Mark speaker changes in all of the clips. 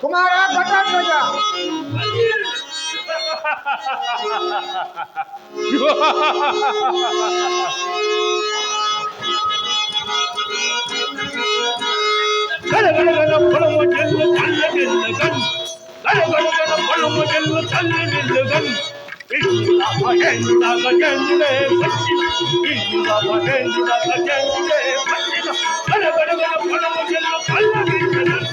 Speaker 1: ಕುಮಾರ ಘಟಾತ್ಮಜ கலகலகல பழம செல்வ தள்ள நில்லுகன் கலகலகல பழம செல்வ தள்ள நில்லுகன் கலகலகல பழம செல்வ தள்ள
Speaker 2: நில்லுகன்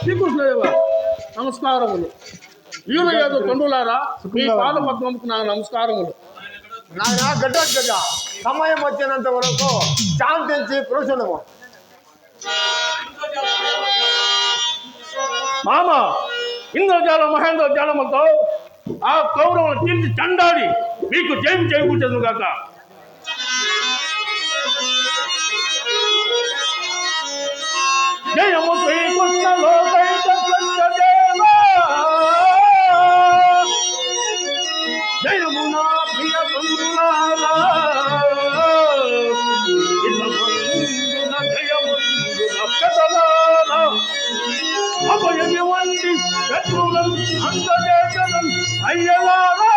Speaker 2: శ్రీకృష్ణదేవ నమస్కారములు వీరు ఏదో తండ్రులారా మీ పాద పద్మముకు నా నమస్కారములు
Speaker 3: నాయన ఘటాధ్వజ సమయం వచ్చినంత వరకు శాంతించి కూర్చుండము
Speaker 2: మామ ఇంద్రజాలం మహేంద్ర జాలములతో ఆ కౌరవును తీర్చి చండాడి మీకు జయం చేకూర్చదు కాక జయము శ్రీకృష్ణ లోకైక శత్రువులను అందజేసనం అయ్యలారా!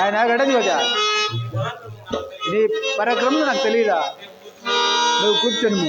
Speaker 4: ఆయన గడధ్వజ నీ పరక్రమం నాకు తెలియదా నువ్వు కూర్చొని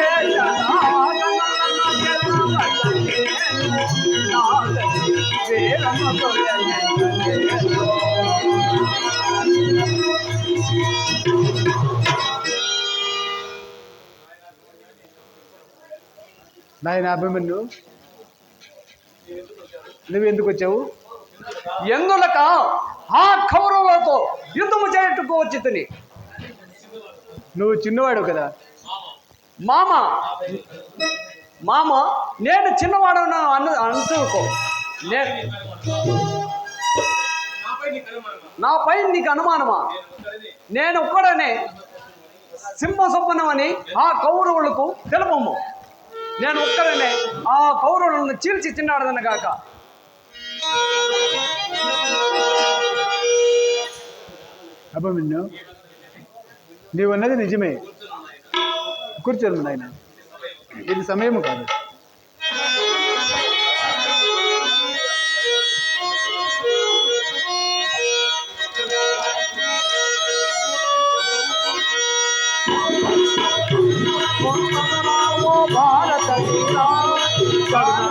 Speaker 4: నాయన అభిమన్యు. నువ్వు ఎందుకు వచ్చావు
Speaker 5: ఎందులక? ఆ కౌరవులతో యుద్ధము చేయుటకు వచ్చి తిని
Speaker 4: నువ్వు చిన్నవాడు కదా?
Speaker 5: మామ మామ నేను చిన్నవాడను అను అనుకో. నా నాపై నీకు అనుమానమా? నేను ఒక్కడనే సింహ సొప్పనమని ఆ కౌరవులకు తెలుపము. నేను ఒక్కడనే ఆ కౌరవులను చీల్చి తిన్నాడనగాక
Speaker 4: అభిమన్యు నీవు అన్నది నిజమే. కూర్చోను నాయన. ఇది సమయం కాదు.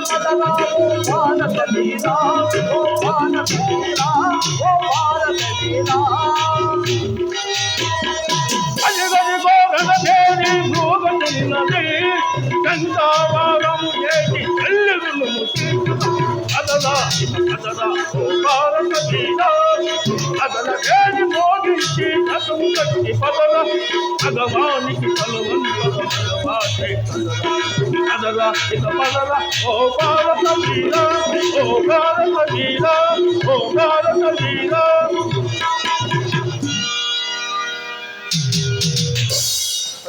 Speaker 3: పదరా ఓ భారత వీరా
Speaker 5: ఓ భారత వీరా ఓ భారత అదల
Speaker 2: వేడి కట్టి పదర భగవానికి కలవంత భగవానే ఇక పదర ఓ భారత వీర ఓ భారత